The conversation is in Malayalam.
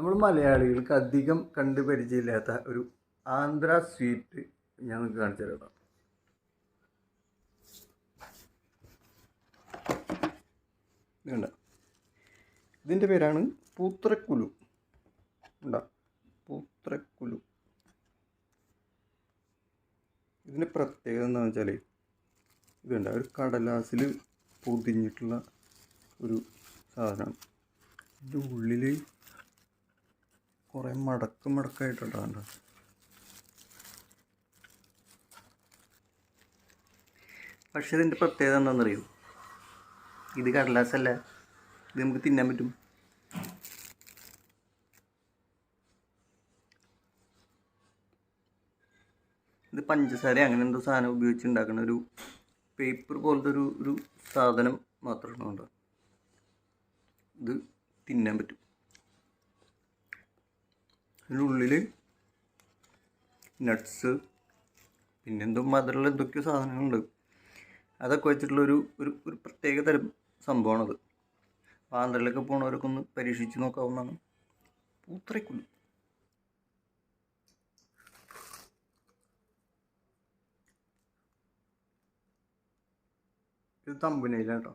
നമ്മൾ മലയാളികൾക്ക് അധികം കണ്ട് പരിചയമില്ലാത്ത ഒരു ആന്ധ്ര സ്വീറ്റ് ഞാൻ നിങ്ങൾക്ക് കാണിച്ചു തരാം വേണ്ട ഇതിന്റെ പേരാണ് പൂത്രക്കുലു. ഉണ്ടോ പൂത്രക്കുലു. ഇതിന്റെ പ്രത്യേകത എന്താണെന്ന് വെച്ചാൽ ഇതുണ്ട ഒരു കടലാസിൽ പൊതിഞ്ഞിട്ടുള്ള ഒരു സാധനമാണ് ഇതിന്റെ ഉള്ളിൽ കുറേ മടക്ക് മടക്കായിട്ടുണ്ടാകണ്ട പക്ഷേ ഇതിന്റെ പ്രത്യേകത എന്താണെന്നറിയോ? ഇത് കടലാസല്ല? ഇത് നമുക്ക് തിന്നാൻ പറ്റും. ഇത് പഞ്ചസാര അങ്ങനെ എന്തോ സാധനം ഉപയോഗിച്ച് ഉണ്ടാക്കുന്ന ഒരു പേപ്പർ പോലത്തെ ഒരു ഒരു സാധനം മാത്രമാണ് ഉണ്ട് ഇത് തിന്നാൻ പറ്റും. അതിനുള്ളിൽ നട്ട്സ് പിന്നെ എന്തോ മധുരമുള്ള എന്തൊക്കെയോ സാധനങ്ങളുണ്ട്. അതൊക്കെ വെച്ചിട്ടുള്ള ഒരു ഒരു പ്രത്യേക തരം സംഭവമാണത്. ആന്ധ്രയിലൊക്കെ പോണവരൊക്കെ ഒന്ന് പരീക്ഷിച്ച് നോക്കാവുന്നതാണ്. പൂത്രക്കുള്ളു ഇത് തമ്പുനയിലാണ് കേട്ടോ